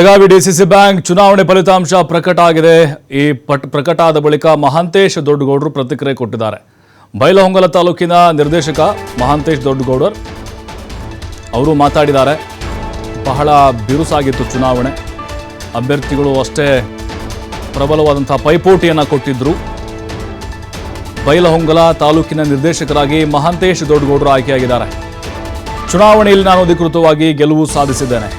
Belagavi DCC bank ಚುನಾವಣೆ ಫಲಿತಾಂಶ ಪ್ರಕಟ ಆಗಿದೆ. ಈ ಪಟ್ ಪ್ರಕಟ ಆದ ಬಳಿಕ ಮಹಾಂತೇಶ್ ದೊಡ್ಡಗೌಡರು ಪ್ರತಿಕ್ರಿಯೆ ಕೊಟ್ಟಿದ್ದಾರೆ. ಬೈಲಹೊಂಗಲ ತಾಲೂಕಿನ ನಿರ್ದೇಶಕ ಮಹಾಂತೇಶ್ ದೊಡ್ಡಗೌಡರ್ ಅವರು ಮಾತಾಡಿದ್ದಾರೆ. ಬಹಳ ಬಿರುಸಾಗಿತ್ತು ಚುನಾವಣೆ. ಅಭ್ಯರ್ಥಿಗಳು ಅಷ್ಟೇ ಪ್ರಬಲವಾದಂಥ ಪೈಪೋಟಿಯನ್ನು ಕೊಟ್ಟಿದ್ದರು ಬೈಲಹೊಂಗಲ ತಾಲೂಕಿನ ನಿರ್ದೇಶಕರಾಗಿ ಮಹಾಂತೇಶ್ ದೊಡ್ಡಗೌಡರು ಆಯ್ಕೆಯಾಗಿದ್ದಾರೆ. ಚುನಾವಣೆಯಲ್ಲಿ ನಾನು ಅಧಿಕೃತವಾಗಿ ಗೆಲುವು ಸಾಧಿಸಿದ್ದೇನೆ.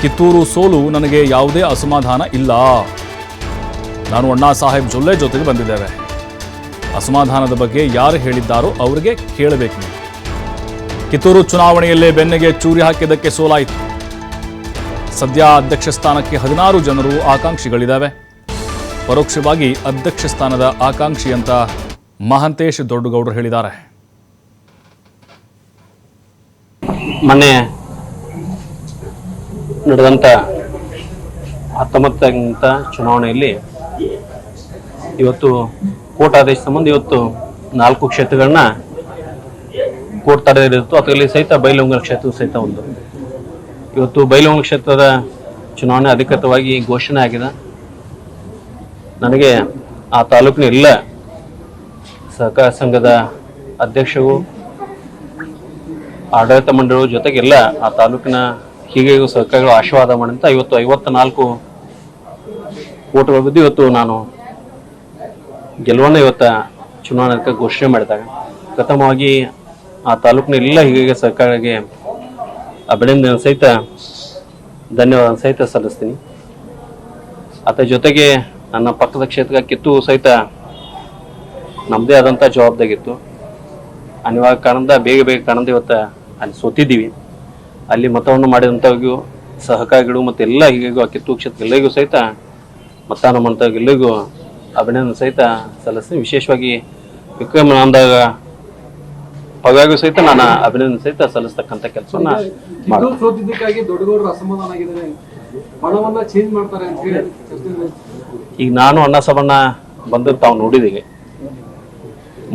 ಕಿತ್ತೂರು ಸೋಲು ನನಗೆ ಯಾವುದೇ ಅಸಮಾಧಾನ ಇಲ್ಲ. ನಾನು ಅಣ್ಣಾ ಸಾಹೇಬ್ ಜೊಲ್ಲೆ ಜೊತೆಗೆ ಬಂದಿದ್ದೇವೆ. ಅಸಮಾಧಾನದ ಬಗ್ಗೆ ಯಾರು ಹೇಳಿದ್ದಾರೋ ಅವರಿಗೆ ಕೇಳಬೇಕು ನೀವು. ಕಿತ್ತೂರು ಚುನಾವಣೆಯಲ್ಲೇ ಬೆನ್ನಿಗೆ ಚೂರಿ ಹಾಕಿದ್ದಕ್ಕೆ ಸೋಲಾಯಿತು. ಸದ್ಯ ಅಧ್ಯಕ್ಷ ಸ್ಥಾನಕ್ಕೆ ಹದಿನಾರು ಜನರು ಆಕಾಂಕ್ಷಿಗಳಿದ್ದಾವೆ. ಪರೋಕ್ಷವಾಗಿ ಅಧ್ಯಕ್ಷ ಸ್ಥಾನದ ಆಕಾಂಕ್ಷಿ ಅಂತ ಮಹಾಂತೇಶ್ ದೊಡ್ಡಗೌಡರು ಹೇಳಿದ್ದಾರೆ. ಮೊನ್ನೆ ನಡೆದಂಥ ಹತ್ತೊಂಬತ್ತಂತ ಚುನಾವಣೆಯಲ್ಲಿ ಇವತ್ತು ಕೋರ್ಟ್ ಆದೇಶ ಸಂಬಂಧ ಇವತ್ತು ನಾಲ್ಕು ಕ್ಷೇತ್ರಗಳನ್ನ ಕೋರ್ಟ್ ತಡೆದಿತ್ತು. ಅದರಲ್ಲಿ ಸಹಿತ ಬೈಲಹೊಂಗಲ ಕ್ಷೇತ್ರ ಸಹಿತ ಒಂದು. ಇವತ್ತು ಬೈಲಹೊಂಗಲ ಕ್ಷೇತ್ರದ ಚುನಾವಣೆ ಅಧಿಕೃತವಾಗಿ ಘೋಷಣೆ ಆಗಿದೆ. ನನಗೆ ಆ ತಾಲೂಕಿನ ಎಲ್ಲ ಸಹಕಾರ ಸಂಘದ ಅಧ್ಯಕ್ಷರು, ಆಡಳಿತ ಮಂಡಳಿ ಜೊತೆಗೆಲ್ಲ ಆ ತಾಲೂಕಿನ ಹೀಗೆಗೂ ಸರ್ಕಾರಗಳು ಆಶೀರ್ವಾದ ಮಾಡಿದಂತ ಇವತ್ತು ಐವತ್ತ ನಾಲ್ಕು ಓಟುಗಳ ಬಿದ್ದು ಇವತ್ತು ನಾನು ಗೆಲುವನ್ನು ಇವತ್ತ ಚುನಾವಣೆ ಘೋಷಣೆ ಮಾಡಿದಾಗ. ಪ್ರಥಮವಾಗಿ ಆ ತಾಲೂಕಿನ ಎಲ್ಲ ಹೀಗೆ ಸರ್ಕಾರಕ್ಕೆ ಅಭಿನಂದನೆ ಸಹಿತ ಧನ್ಯವಾದ ಸಹಿತ ಸಲ್ಲಿಸ್ತೀನಿ. ಅದರ ಜೊತೆಗೆ ನನ್ನ ಪಕ್ಕದ ಕ್ಷೇತ್ರ ಕಿತ್ತು ಸಹಿತ ನಮ್ಮದೇ ಆದಂಥ ಜವಾಬ್ದಾಗಿತ್ತು ಅನಿವಾರ್ಯ ಕಾರಣದ ಬೇಗ ಬೇಗ ಕಾರಣದ ಇವತ್ತು ಅಲ್ಲಿ ಸೋತಿದ್ದೀವಿ. ಅಲ್ಲಿ ಮತವನ್ನು ಮಾಡಿದಂಥವ್ರಿಗೂ ಸಹಕಾರಿಗಳು ಮತ್ತು ಎಲ್ಲ ಹೀಗೂ ಆ ಕಿತ್ತೂರು ಕ್ಷೇತ್ರ ಎಲ್ಲರಿಗೂ ಸಹಿತ ಮತದಾನ ಮಾಡಿದವ್ರಿಗೆ ಎಲ್ಲರಿಗೂ ಅಭಿನಂದನೆ ಸಹಿತ ಸಲ್ಲಿಸ್ತೀನಿ. ವಿಶೇಷವಾಗಿ ವಿಕ್ರಮನಂದಾಗ ಪಗಾಗೂ ಸಹಿತ ನಾನು ಅಭಿನಂದನೆ ಸಹಿತ ಸಲ್ಲಿಸ್ತಕ್ಕಂಥ ಕೆಲಸವನ್ನು ಈಗ ನಾನು ಅಣ್ಣ ಸಬಣ್ಣ ಬಂದು ತಾವು ನೋಡಿದ್ದೀವಿ.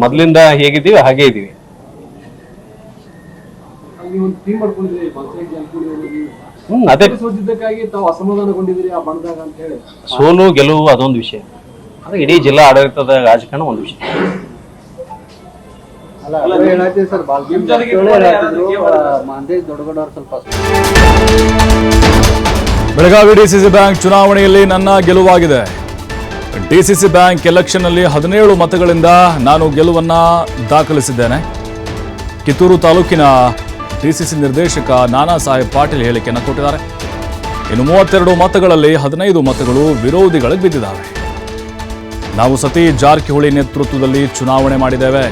ಮೊದಲಿಂದ ಹೇಗಿದ್ದೀವಿ ಹಾಗೇ ಇದ್ದೀವಿ. ಅಲ್ಲಿ ಟೀಮ್ ಮಾಡ್ಕೊಂಡಿದ್ದೀರಿ ಬಸವರಾಜ ಜಾರಕಿಹೊಳಿ ಅವರು ನೀವು. ಹ್ಮ್ ಅದೇ. ಕಿತ್ತೂರು ಸೋತಿದ್ದಕ್ಕಾಗಿ ತಾವು ಅಸಮಾಧಾನಗೊಂಡಿದ್ದೀರಿ ಆ ಬಣದಾಗ ಅಂತ ಹೇಳಿ. ಸೋಲು ಗೆಲುವು ಅದೊಂದು ವಿಷಯ. ಇಡೀ ಜಿಲ್ಲಾ ಆಡಳಿತದ ರಾಜಕಾರಣ ಒಂದು ವಿಷಯ. ಸರ್ ಬಾಲ್ಕಿ ಅವ್ರು ಸ್ವಲ್ಪ ಬೆಳಗಾವಿ ಡಿಸಿಸಿ ಬ್ಯಾಂಕ್ ಚುನಾವಣೆಯಲ್ಲಿ ನನ್ನ ಗೆಲುವಾಗಿದೆ. ಡಿಸಿಸಿ ಬ್ಯಾಂಕ್ ಎಲೆಕ್ಷನ್ನಲ್ಲಿ ಹದಿನೇಳು ಮತಗಳಿಂದ ನಾನು ಗೆಲುವನ್ನ ದಾಖಲಿಸಿದ್ದೇನೆ. ಕಿತ್ತೂರು ತಾಲೂಕಿನ ಡಿಸಿಸಿ ನಿರ್ದೇಶಕ ನಾನಾ ಸಾಹೇಬ್ ಪಾಟೀಲ್ ಹೇಳಿಕೆಯನ್ನು ಕೊಟ್ಟಿದ್ದಾರೆ. ಇನ್ನು ಮೂವತ್ತೆರಡು ಮತಗಳಲ್ಲಿ ಹದಿನೈದು ಮತಗಳು ವಿರೋಧಿಗಳಿಗೆ ಬಿದ್ದಿದ್ದಾವೆ. ನಾವು ಸತೀ ಜಾರಕಿಹೊಳಿ ನೇತೃತ್ವದಲ್ಲಿ ಚುನಾವಣೆ ಮಾಡಿದ್ದೇವೆ.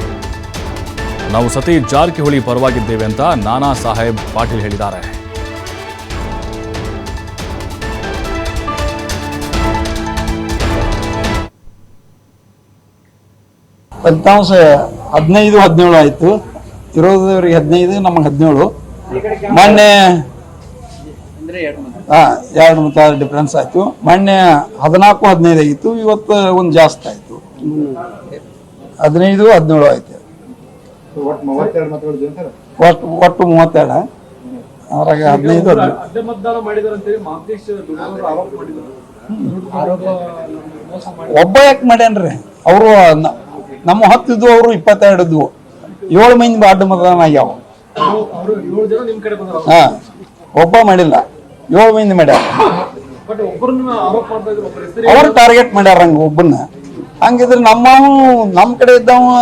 ನಾವು ಸತಿ ಜಾರಕಿಹೊಳಿ ಪರವಾಗಿದ್ದೇವೆ ಅಂತ ನಾನಾ ಸಾಹೇಬ್ ಪಾಟೀಲ್ ಹೇಳಿದ್ದಾರೆ. ಫಲಿತಾಂಶ ಹದಿನೈದು ಹದಿನೇಳು ಆಯ್ತು. ಇರೋದವ್ರಿಗೆ ಹದಿನೈದು ನಮಗೆ ಹದಿನೇಳು. ಮೊನ್ನೆ ಹಾ ಎರಡು ಮತ ಡಿಫ್ರೆನ್ಸ್ ಆಯ್ತು. ಮೊನ್ನೆ ಹದಿನಾಲ್ಕು ಹದಿನೈದು ಆಗಿತ್ತು. ಇವತ್ತು ಒಂದು ಜಾಸ್ತಿ ಆಯ್ತು. ಹದಿನೈದು ಹದಿನೇಳು ಆಯ್ತು. ಒಟ್ಟು ಒಟ್ಟು ಮೂವತ್ತೆರಡು. ಅದ್ರಾಗ ಹದಿನೈದು ಒಬ್ಬ ಯಾಕೆ ಮಾಡ್ಯಾನ್ರಿ? ಅವರು ನಮ್ಮ ಹತ್ತಿದ್ದು ಅವರು ಇಪ್ಪತ್ತೆರಡು ಇದ್ವು ಏಳು ಮಂದಿ ಅಡ್ಡ ಮತದಾನ ಆಗ್ಯಾವ. ಹಾ, ಒಬ್ಬ ಮಾಡಿಲ್ಲ. ಏಳು ಮಂದಿ ಮಾಡ್ಯಾರ. ಅವ್ರು ಟಾರ್ಗೆಟ್ ಮಾಡ್ಯಾರ ಹಂಗ ಒಬ್ಬನ್ನ. ಹಂಗಿದ್ರೆ ನಮ್ಮ ನಮ್ಮ ಕಡೆ ಇದ್ದವ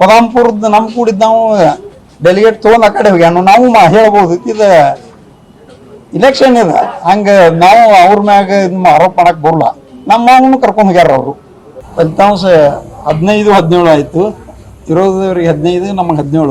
ಪದಾಂಪುರದ ನಮ್ಮ ಕೂಡ ಇದ್ದವ ಡೆಲಿಗೇಟ್ ತೋನ್ ಆ ಕಡೆ ಹೋಗ್ಯಾನು. ನಾವು ಹೇಳ್ಬೋದು, ಇದ ಇಲೆಕ್ಷನ್ ಇದೆ. ಹಂಗ ನಾವು ಅವ್ರ ಮ್ಯಾಗ ಇದನ್ನ ಆರೋಪ ಮಾಡಕ್ ಬರಲ್ಲ. ಮಾವನು ಕರ್ಕೊಂಡು ಹೋಗ್ಯಾರ ಅವರು. ಫಲಿತಾಂಶ ಹದಿನೈದು, ಹದಿನೇಳು ಆಯ್ತು. ಇರೋದವ್ರಿಗೆ ಹದಿನೈದು ನಮಗೆ ಹದಿನೇಳು.